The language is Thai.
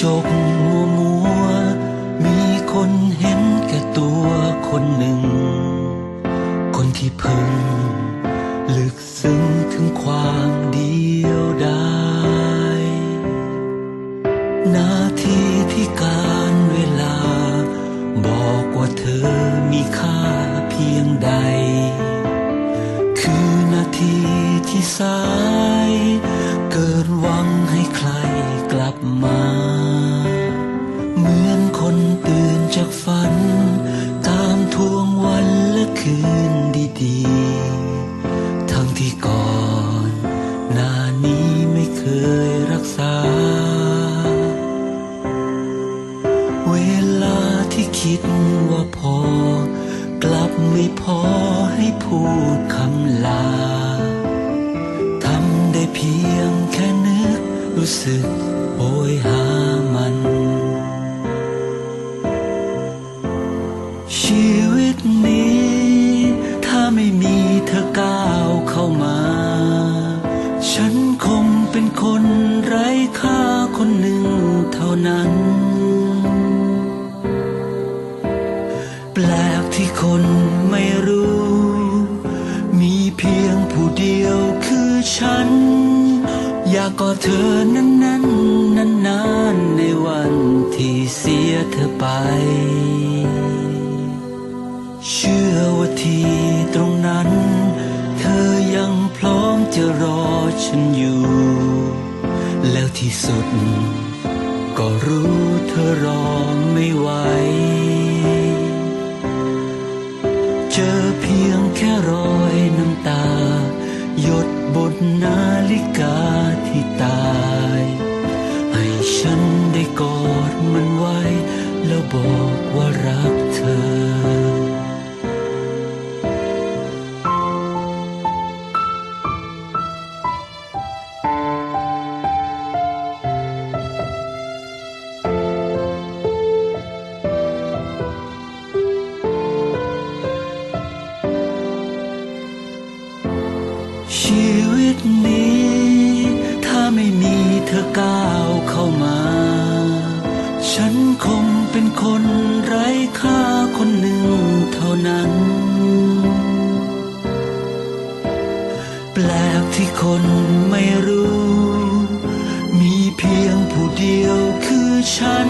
จกมัวมัว มีคนเห็นแก่ตัวคนหนึ่ง คนที่เพิ่งลึกซึ้งถึงความเดียวดายหน้าที่ที่การเวลา บอกว่าเธอมีค่าเพียงใด คือนาทีที่สา เวลาที่คิดว่าพอ กลับไม่พอให้พูดคำลาทำได้เพียงแค่นึกรู้สึกโหยหามัน ชีวิตนี้ ถ้าไม่มีเธอก้าวเข้ามา ฉันคงเป็นคนไร้ค่าคนหนึ่งเท่านั้น ที่คนไม่รู้ มีเพียงผู้เดียวคือฉัน อยากกอดเธอนั้นนั้นนานนานๆในวันที่เสียเธอไป เชื่อว่าที่ตรงนั้น เธอยังพร้อมจะรอฉันอยู่ แล้วที่สุด ก็รู้เธอรอไม่ไหว เจอเพียงแค่รอยน้ำตา หยดบนนาฬิกาที่ตาย ให้ฉันได้กอดมันไว้ แล้วบอกว่ารัก ชีวิตนี้ ถ้าไม่มีเธอก้าวเข้ามา ฉันคงเป็นคนไร้ค่าคนหนึ่งเท่านั้น แปลกที่คนไม่รู้ มีเพียงผู้เดียวคือฉัน